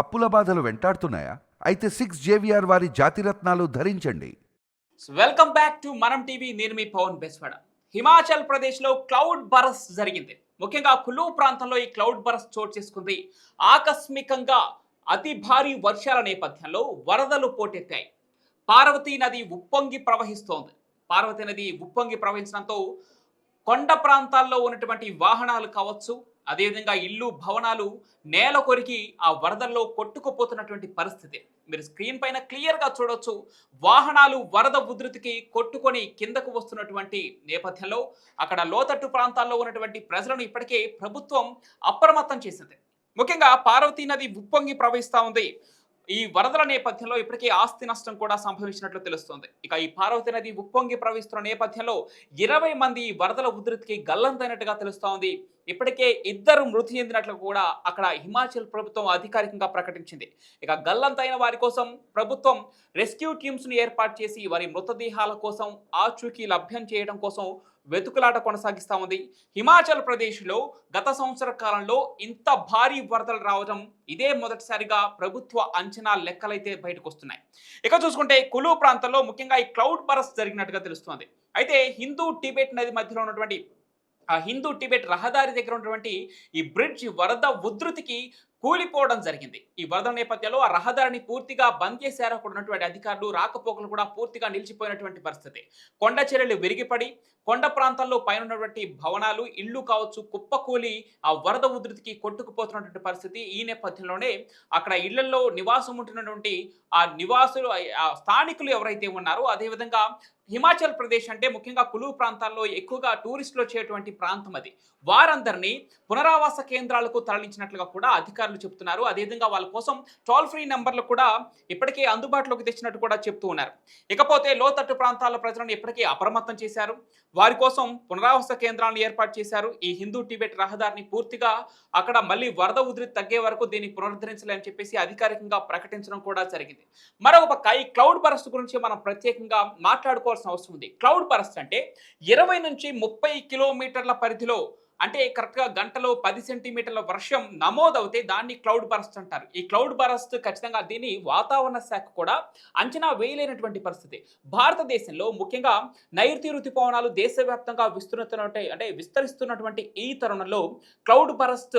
అప్పుల బాధలు వెంటాడుతున్నాయా? అయితే సిక్స్ జేవిఆర్ వారి జాతిరత్నాలు ధరించండి. Welcome back to Manam TV నేను మీ పవన్ బెస్వాడ. హిమాచల్ ప్రదేశ్లో క్లౌడ్ బరస్ జరిగింది. ముఖ్యంగా కులు ప్రాంతంలో ఈ క్లౌడ్ బరస్ చోటు చేసుకుంది. ఆకస్మికంగా అతి భారీ వర్షాల నేపథ్యంలో వరదలు పోటెత్తాయి. పార్వతీ నది ఉప్పొంగి ప్రవహిస్తోంది. పార్వతీ నది ఉప్పొంగి ప్రవహించడంతో కొండ ప్రాంతాల్లో ఉన్నటువంటి వాహనాలు కావచ్చు అదేవిధంగా ఇల్లు భవనాలు నేల కొరికి ఆ వరదల్లో కొట్టుకుపోతున్నటువంటి పరిస్థితి. మీరు స్క్రీన్ పైన క్లియర్గా చూడొచ్చు. వాహనాలు వరద ఉధృతికి కొట్టుకొని కిందకు వస్తున్నటువంటి నేపథ్యంలో అక్కడ లోతట్టు ప్రాంతాల్లో ఉన్నటువంటి ప్రజలను ఇప్పటికే ప్రభుత్వం అప్రమత్తం చేసింది. ముఖ్యంగా పార్వతీ నది ఉప్పొంగి ప్రవహిస్తూ ఉంది. ఈ వరదల నేపథ్యంలో ఇప్పటికే ఆస్తి నష్టం కూడా సంభవించినట్లు తెలుస్తోంది. ఇక ఈ పార్వతీ నది ఉప్పొంగి ప్రవహిస్తున్న నేపథ్యంలో ఇరవై మంది వరదల ఉధృతికి గల్లంతైనట్టుగా తెలుస్తోంది. ఇప్పటికే ఇద్దరు మృతి చెందినట్లు కూడా అక్కడ హిమాచల్ ప్రభుత్వం అధికారికంగా ప్రకటించింది. ఇక గల్లంతైన వారి కోసం ప్రభుత్వం రెస్క్యూ టీమ్స్ను ఏర్పాటు చేసి వారి మృతదేహాల కోసం ఆచూకీ లభ్యం చేయడం కోసం వెతుకులాట కొనసాగిస్తా ఉంది. హిమాచల్ ప్రదేశ్లో గత సంవత్సర కాలంలో ఇంత భారీ వరదలు రావడం ఇదే మొదటిసారిగా ప్రభుత్వ అంచనా లెక్కలైతే బయటకు వస్తున్నాయి ఇక చూసుకుంటే కులు ప్రాంతంలో ముఖ్యంగా ఈ క్లౌడ్ బరస్ జరిగినట్టుగా తెలుస్తోంది. అయితే హిందూ టిబెట్ నది మధ్యలో ఉన్నటువంటి ఆ హిందూ టిబెట్ రహదారి దగ్గర ఉన్నటువంటి ఈ బ్రిడ్జ్ వరద ఉధృతికి కూలిపోవడం జరిగింది. ఈ వరద నేపథ్యంలో ఆ రహదారిని పూర్తిగా బంద్ చేశారు అక్కడ ఉన్నటువంటి అధికారులు. రాకపోకలు కూడా పూర్తిగా నిలిచిపోయినటువంటి పరిస్థితి. కొండ చర్యలు విరిగిపడి కొండ ప్రాంతాల్లో పైన ఉన్నటువంటి భవనాలు ఇళ్ళు కావచ్చు కుప్పకూలి ఆ వరద ఉధృతికి కొట్టుకుపోతున్నటువంటి పరిస్థితి. ఈ నేపథ్యంలోనే అక్కడ ఇళ్ళలో నివాసం ఉంటున్నటువంటి ఆ నివాసులు ఆ స్థానికులు ఎవరైతే ఉన్నారో అదేవిధంగా హిమాచల్ ప్రదేశ్ అంటే ముఖ్యంగా కులు ప్రాంతాల్లో ఎక్కువగా టూరిస్టులు వచ్చేటువంటి ప్రాంతం అది. వారందరినీ పునరావాస కేంద్రాలకు తరలించినట్లుగా కూడా అధికారులు చెప్తున్నారు అదేవిధంగా వాళ్ళ కోసం టోల్ ఫ్రీ నెంబర్లు కూడా ఇప్పటికే అందుబాటులోకి తెచ్చినట్టు కూడా చెప్తూ ఉన్నారు. ఇకపోతే లోతట్టు ప్రాంతాల ప్రజలను ఇప్పటికే అప్రమత్తం చేశారు. వారి కోసం పునరావాస కేంద్రాలను ఏర్పాటు చేశారు. ఈ హిందూ టిబెట్ రహదారిని పూర్తిగా అక్కడ మళ్ళీ వరద ఉధృతి తగ్గే వరకు దీన్ని పునరుద్ధరించలేని చెప్పేసి అధికారికంగా ప్రకటించడం కూడా జరిగింది. మరొక ఈ క్లౌడ్ బరస్ట్ గురించి మనం ప్రత్యేకంగా చేసుకోవాల్సిన అవసరం ఉంది. క్లౌడ్ బరస్ట్ అంటే ఇరవై నుంచి ముప్పై కిలోమీటర్ల పరిధిలో అంటే కరెక్ట్గా గంటలో పది సెంటీమీటర్ల వర్షం నమోదవుతే దాన్ని క్లౌడ్ బరస్ట్ అంటారు. ఈ క్లౌడ్ బరస్ట్ ఖచ్చితంగా దీన్ని వాతావరణ శాఖ కూడా అంచనా వేయలేనటువంటి పరిస్థితి. భారతదేశంలో ముఖ్యంగా నైరుతి ఋతుపవనాలు దేశవ్యాప్తంగా విస్తృతున్నట్టు అంటే విస్తరిస్తున్నటువంటి ఈ తరుణంలో క్లౌడ్ బరస్ట్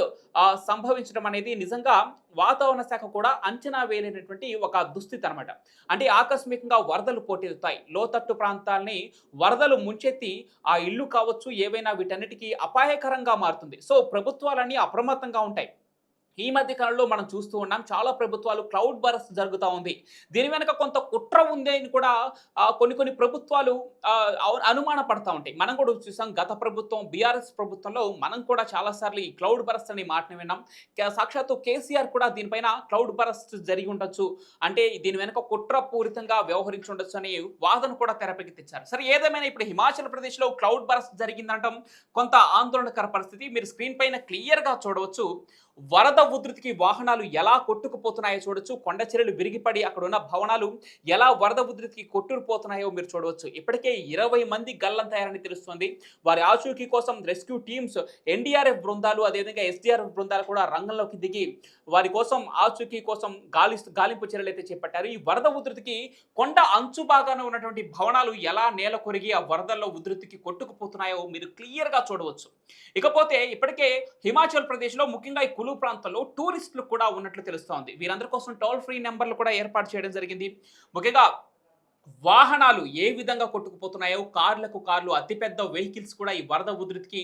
సంభవించడం అనేది నిజంగా వాతావరణ శాఖ కూడా అంచనా వేయలేనటువంటి ఒక దుస్థితి అనమాట అంటే ఆకస్మికంగా వరదలు పోటెత్తుతాయి. లోతట్టు ప్రాంతాల్ని వరదలు ముంచెత్తి ఆ ఇల్లు కావచ్చు ఏవైనా వీటన్నిటికీ అపాయకరంగా మారుతుంది. సో ప్రభుత్వాలన్నీ అప్రమత్తంగా ఉంటాయి. ఈ మధ్య కాలంలో మనం చూస్తూ ఉన్నాం చాలా ప్రభుత్వాలు క్లౌడ్ బరస్ జరుగుతూ ఉంది. దీని వెనక కొంత కుట్ర ఉంది అని కూడా కొన్ని కొన్ని ప్రభుత్వాలు అనుమాన పడతా ఉంటాయి. మనం కూడా చూసాం గత ప్రభుత్వం బీఆర్ఎస్ ప్రభుత్వంలో మనం కూడా చాలాసార్లు ఈ క్లౌడ్ బరస్ అనే మాటను విన్నాం. సాక్షాత్తు కేసీఆర్ కూడా దీనిపైన క్లౌడ్ బరస్ట్ జరిగి ఉండొచ్చు. అంటే దీని వెనక కుట్రపూరితంగా వ్యవహరించి ఉండొచ్చు అనే వాదన కూడా తెరపైకి తెచ్చారు. సరే ఏదేమైనా ఇప్పుడు హిమాచల్ ప్రదేశ్లో క్లౌడ్ బరస్ట్ జరిగిందంటాం కొంత ఆందోళనకర పరిస్థితి. మీరు స్క్రీన్ పైన క్లియర్గా చూడవచ్చు. వరద ఉధృతికి వాహనాలు ఎలా కొట్టుకుపోతున్నాయో చూడొచ్చు. కొండ చర్యలు విరిగిపడి అక్కడ ఉన్న భవనాలు ఎలా వరద ఉధృతికి కొట్టుకుపోతున్నాయో మీరు చూడవచ్చు ఇప్పటికే ఇరవై మంది గల్లంతయ్యారని తెలుస్తుంది. వారి ఆచూకీ కోసం రెస్క్యూ టీమ్స్ ఎన్డీఆర్ఎఫ్ బృందాలు అదేవిధంగా ఎస్డీఆర్ఎఫ్ బృందాలు కూడా రంగంలోకి దిగి వారి కోసం ఆచూకీ కోసం గాలి గాలింపు చర్యలు అయితే చేపట్టారు. ఈ వరద ఉధృతికి కొండ అంచు భాగాన ఉన్నటువంటి భవనాలు ఎలా నేల కొరిగి ఆ వరదల్లో ఉధృతికి కొట్టుకుపోతున్నాయో మీరు క్లియర్గా చూడవచ్చు. ఇకపోతే ఇప్పటికే హిమాచల్ ప్రదేశ్లో ముఖ్యంగా ఈ కులు ప్రాంతంలో టూరిస్టులు కూడా ఉన్నట్లు తెలుస్తోంది. వీరందరి కోసం టోల్ ఫ్రీ నెంబర్లు కూడా ఏర్పాటు చేయడం జరిగింది. ముఖ్యంగా వాహనాలు ఏ విధంగా కొట్టుకుపోతున్నాయో కార్లకు కార్లు అతిపెద్ద వెహికల్స్ కూడా ఈ వరద ఉధృతికి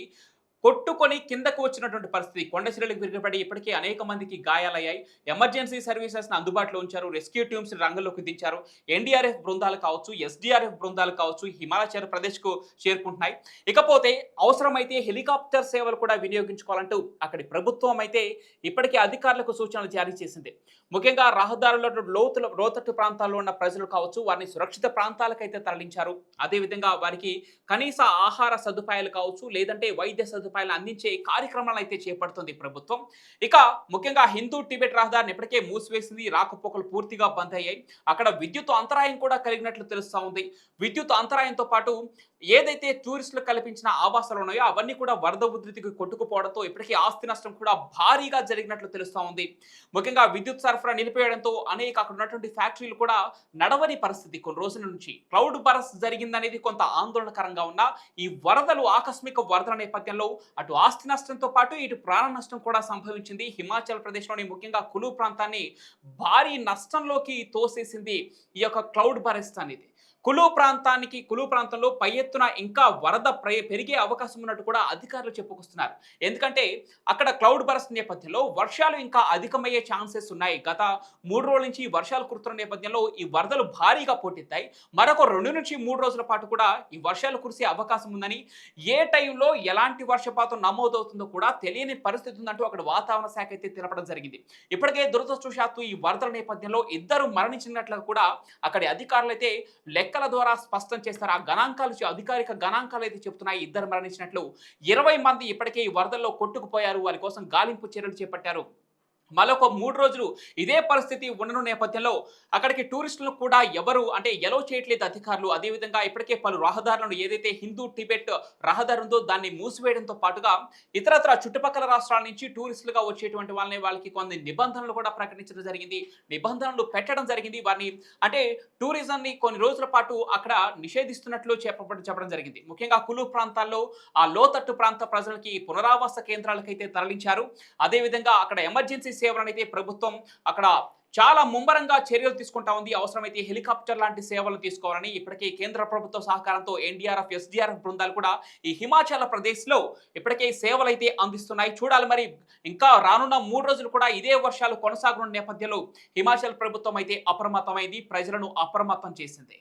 కొట్టుకొని కిందకు వచ్చినటువంటి పరిస్థితి. కొండ చర్యలకు విరిగిపడి ఇప్పటికే అనేక మందికి గాయాలయ్యాయి. ఎమర్జెన్సీ సర్వీసెస్ అందుబాటులో ఉంచారు. రెస్క్యూ టీమ్స్ రంగంలోకి దించారు. ఎన్డీఆర్ఎఫ్ బృందాలు కావచ్చు ఎస్డీఆర్ఎఫ్ బృందాలు కావచ్చు హిమాచల్ ప్రదేశ్కు చేరుకుంటున్నాయి. ఇకపోతే అవసరమైతే హెలికాప్టర్ సేవలు కూడా వినియోగించుకోవాలంటూ అక్కడి ప్రభుత్వం అయితే ఇప్పటికే అధికారులకు సూచనలు జారీ చేసింది. ముఖ్యంగా రహదారుల లోతుల లోతట్టు ప్రాంతాల్లో ఉన్న ప్రజలు కావచ్చు వారిని సురక్షిత ప్రాంతాలకైతే తరలించారు. అదేవిధంగా వారికి కనీస ఆహార సదుపాయాలు కావచ్చు లేదంటే వైద్య సదుపాయాలు అందించే కార్యక్రమాలు అయితే చేపడుతుంది ప్రభుత్వం. ఇక ముఖ్యంగా హిందూ టిబెట్ రహదారిని ఇప్పటికే మూసివేసింది. రాకపోకలు పూర్తిగా బంద్ అయ్యాయి. అక్కడ విద్యుత్ అంతరాయం కూడా కలిగినట్లు తెలుస్తూ ఉంది. విద్యుత్ అంతరాయంతో పాటు ఏదైతే టూరిస్టులు కల్పించిన ఆవాసాలు ఉన్నాయో అవన్నీ కూడా వరద ఉధృతికి కొట్టుకుపోవడంతో ఇప్పటికీ ఆస్తి నష్టం కూడా భారీగా జరిగినట్లు తెలుస్తూ ఉంది. ముఖ్యంగా విద్యుత్ సరఫరా నిలిపేయడంతో అనేక అక్కడ ఉన్నటువంటి ఫ్యాక్టరీలు కూడా నడవని పరిస్థితి. కొన్ని రోజుల నుంచి క్లౌడ్ బరస్ జరిగిందనేది కొంత ఆందోళనకరంగా ఉన్న ఈ వరదలు ఆకస్మిక వరదల నేపథ్యంలో అటు ఆస్తి నష్టంతో పాటు ఇటు ప్రాణ నష్టం కూడా సంభవించింది. హిమాచల్ ప్రదేశ్లోని ముఖ్యంగా కులు ప్రాంతాన్ని భారీ నష్టంలోకి తోసేసింది ఈ యొక్క క్లౌడ్ బరెస్ట్ అనేది కులు ప్రాంతానికి కులు ప్రాంతంలో పై ఎత్తున ఇంకా వరద ప్ర- పెరిగే అవకాశం ఉన్నట్టు కూడా అధికారులు చెప్పుకొస్తున్నారు. ఎందుకంటే అక్కడ క్లౌడ్ బరస్ నేపథ్యంలో వర్షాలు ఇంకా అధికమయ్యే ఛాన్సెస్ ఉన్నాయి. గత మూడు రోజుల నుంచి ఈ వర్షాలు కురుతున్న నేపథ్యంలో ఈ వరదలు భారీగా పోటెత్తాయి. మరొక రెండు నుంచి మూడు రోజుల పాటు కూడా ఈ వర్షాలు కురిసే అవకాశం ఉందని ఏ టైంలో ఎలాంటి వర్షపాతం నమోదవుతుందో కూడా తెలియని పరిస్థితి ఉందంటూ అక్కడ వాతావరణ శాఖ అయితే తెలపడం జరిగింది. ఇప్పటికే దురదృష్టవశాత్తు ఈ వరదల నేపథ్యంలో ఇద్దరు మరణించినట్లు కూడా అక్కడి అధికారులు అయితే లెక్కల ద్వారా స్పష్టం చేస్తారు. ఆ గణాంకాలు అధికారిక గణాంకాలు అయితే చెప్తున్నాయి. ఇద్దరు మరణించినట్లు ఇరవై మంది ఇప్పటికే ఈ వరదల్లో కొట్టుకుపోయారు. వారి కోసం గాలింపు చర్యలు చేపట్టారు. మరొక మూడు రోజులు ఇదే పరిస్థితి ఉండను నేపథ్యంలో అక్కడికి టూరిస్టులను కూడా ఎవరు అంటే ఎలో చేయట్లేదు అధికారులు. అదేవిధంగా ఇప్పటికే పలు రహదారులను ఏదైతే హిందూ టిబెట్ రహదారి ఉందో దాన్ని మూసివేయడంతో పాటుగా ఇతరత్ర చుట్టుపక్కల రాష్ట్రాల నుంచి టూరిస్టులుగా వచ్చేటువంటి వాళ్ళని వాళ్ళకి కొన్ని నిబంధనలు కూడా ప్రకటించడం జరిగింది. నిబంధనలు పెట్టడం జరిగింది. వారిని అంటే టూరిజంని కొన్ని రోజుల పాటు అక్కడ నిషేధిస్తున్నట్లు చెప్పబడి చెప్పడం జరిగింది. ముఖ్యంగా కులు ప్రాంతాల్లో ఆ లోతట్టు ప్రాంత ప్రజలకి పునరావాస కేంద్రాలకైతే తరలించారు. అదేవిధంగా అక్కడ ఎమర్జెన్సీ సేవలను అయితే ప్రభుత్వం అక్కడ చాలా ముమ్మరంగా చర్యలు తీసుకుంటా ఉంది. అవసరమైతే హెలికాప్టర్ లాంటి సేవలు తీసుకోవాలని ఇప్పటికే కేంద్ర ప్రభుత్వ సహకారంతో ఎన్డీఆర్ఎఫ్ ఎస్డీఆర్ఎఫ్ బృందాలు కూడా ఈ హిమాచల్ ప్రదేశ్లో ఇప్పటికే సేవలు అయితే అందిస్తున్నాయి. చూడాలి మరి ఇంకా రానున్న మూడు రోజులు కూడా ఇదే వర్షాలు కొనసాగనున్న నేపథ్యంలో హిమాచల్ ప్రభుత్వం అయితే అప్రమత్తమైంది. ప్రజలను అప్రమత్తం చేసింది.